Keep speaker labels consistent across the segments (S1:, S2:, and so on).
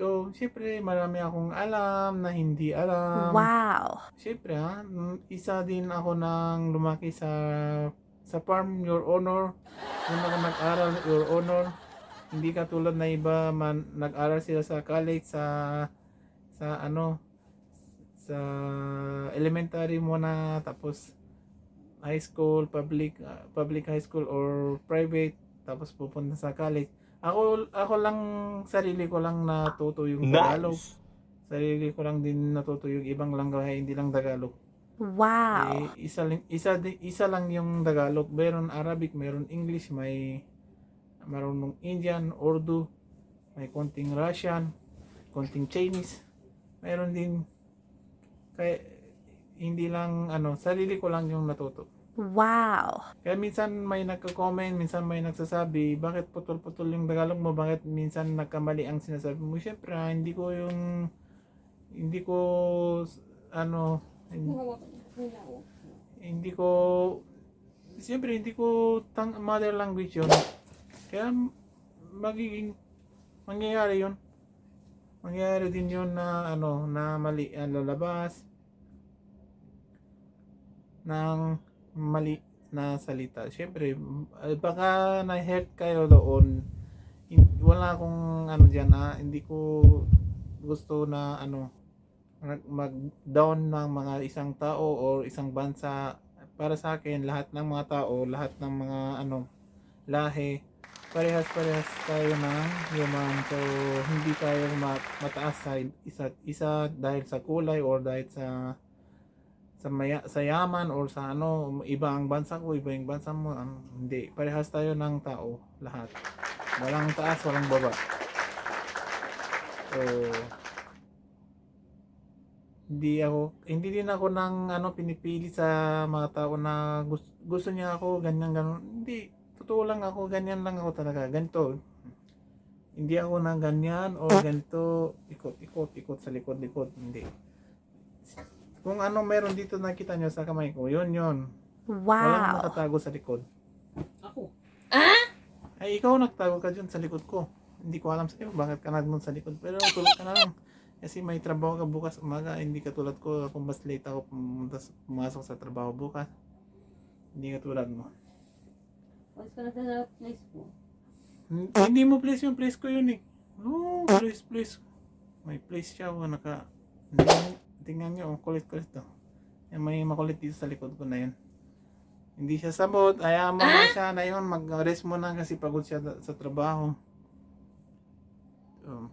S1: oh, syempre, marami akong alam na hindi alam.
S2: Wow.
S1: Syempre, ha, mm, isa din ako nang lumaki sa sa farm, Your Honor. Doon ako nag-aral, Your Honor. Hindi katulad na iba man nag-aral sila sa college, sa sa ano, sa elementary muna, tapos high school, public uh, public high school or private, tapos pupunta sa college. Ako ako lang sarili ko lang natuto yung Tagalog.
S3: Nice.
S1: Sarili ko lang din natuto yung ibang langgahe, hindi lang Tagalog.
S2: Wow.
S1: Eh, isa, lang- isa, isa lang yung Tagalog. Meron Arabic, meron English, may marunong Indian, Urdu, may konting Russian, konting Chinese. Meron din kaya hindi lang ano, sarili ko lang yung natuto.
S2: Wow.
S1: Kaya minsan may nagko-comment, minsan may nagsasabi, bakit putol-putol yung Tagalog mo? Bakit minsan nagkamali ang sinasabi mo? Siyempre, ah, hindi ko yung hindi ko ano hindi ko siyempre hindi ko tang mother language yun. Kaya magiging mangyayari yun. Mangyayari din yun na ano na mali lalabas ng mali na salita. Siyempre, eh, baka na-hurt kayo doon. Wala akong ano diyan ha, hindi ko gusto na ano mag- mag-down ng mga isang tao or isang bansa para sa akin lahat ng mga tao lahat ng mga ano lahi parehas parehas tayo ng human so hindi tayo ma- mataas sa isa't isa dahil sa kulay or dahil sa sa, maya, sa yaman or sa ano iba ang bansa ko iba yung bansa mo ano, hindi. Parehas tayo ng tao lahat. Walang taas walang baba. So hindi ako hindi din ako nang ano pinipili sa mga tao na gusto, gusto niya ako ganyan ganon hindi totoo lang ako ganyan lang ako talaga. Ganito hindi ako nang ganyan o ganito ikot ikot ikot sa likod likod hindi kung ano meron dito nakita nyo sa kamay ko yun yun. Walang
S2: Wow.
S1: nakatago sa likod.
S4: Ako.
S1: ay ikaw nagtago ka dyan sa likod ko. Hindi ko alam sa iyo bakit ka nagnon sa likod pero tulad ka na lang. Kasi may trabaho ka bukas umaga hindi ka tulad ko. Kung mas late ako pumunta sa- pumasok sa trabaho bukas. Hindi ka tulad mo.
S4: Pag ka na sa place ko.
S1: Hin- hindi mo place yung place ko yun eh. No place place. May place siya oh, naka hindi- tingnan nyo oh, kulit kulit to Yan, may makulit dito sa likod ko na yun. Hindi siya sabot. Ayaw mo na siya na yun. Mag rest muna kasi pagod siya sa trabaho. So,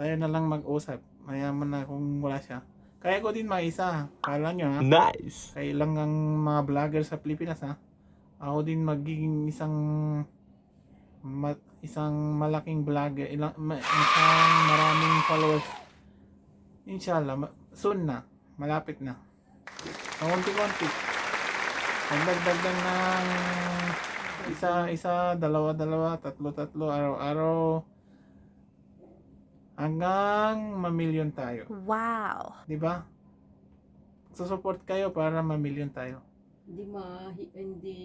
S1: tayo na lang mag-usap. Ayaw mo na kung wala siya. Kaya ko din maisa. Kala nyo ha?
S3: Nice.
S1: kaya lang ang mga vlogger sa Pilipinas ha. Ako din magiging isang ma- isang malaking vlogger, ilang, ma- isang maraming followers. Inshallah, ma- soon na, malapit na. Konti-konti. Magdagdag lang ng isa, isa, dalawa, dalawa, tatlo, tatlo, araw-araw. Hanggang mamilyon tayo.
S2: Wow.
S1: Di ba? Susupport kayo para mamilyon tayo.
S4: Hindi ma... Hindi...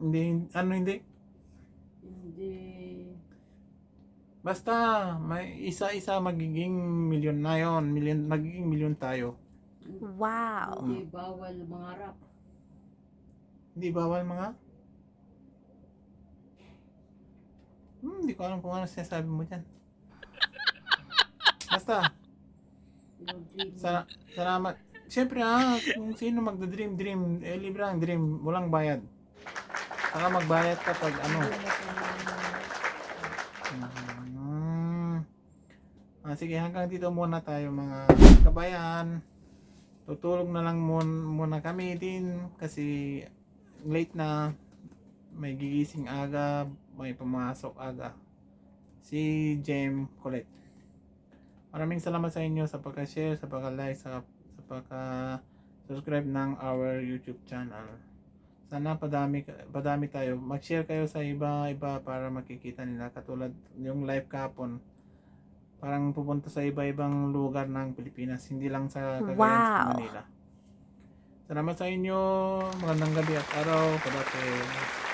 S1: Hindi, ano hindi?
S4: Hindi...
S1: Basta, may isa-isa magiging milyon na yun. Milyon, magiging milyon tayo.
S2: Wow.
S4: Hindi bawal mangarap.
S1: Hindi bawal mga? Hmm, hindi ko alam kung ano sinasabi mo dyan. Basta, sa, salamat. Siyempre ah, kung sino magda-dream, dream, eh, libre ang dream, walang bayad. Saka magbayad kapag ano, Ah, sige, hanggang dito muna tayo mga kabayan. Tutulog na lang mun- muna kami din kasi late na. May gigising aga, may pumasok aga. Si Jem Colette. Maraming salamat sa inyo sa pagka-share, sa pagka-like, sa, sa pagka-subscribe ng our YouTube channel. Sana padami, padami tayo. Mag-share kayo sa iba-iba para makikita nila. Katulad yung live kapon. Parang pupunta sa iba-ibang lugar ng Pilipinas. Hindi lang sa Cagayan sa
S2: Wow.
S1: Manila. Salamat sa inyo. Magandang gabi at araw. Kadate.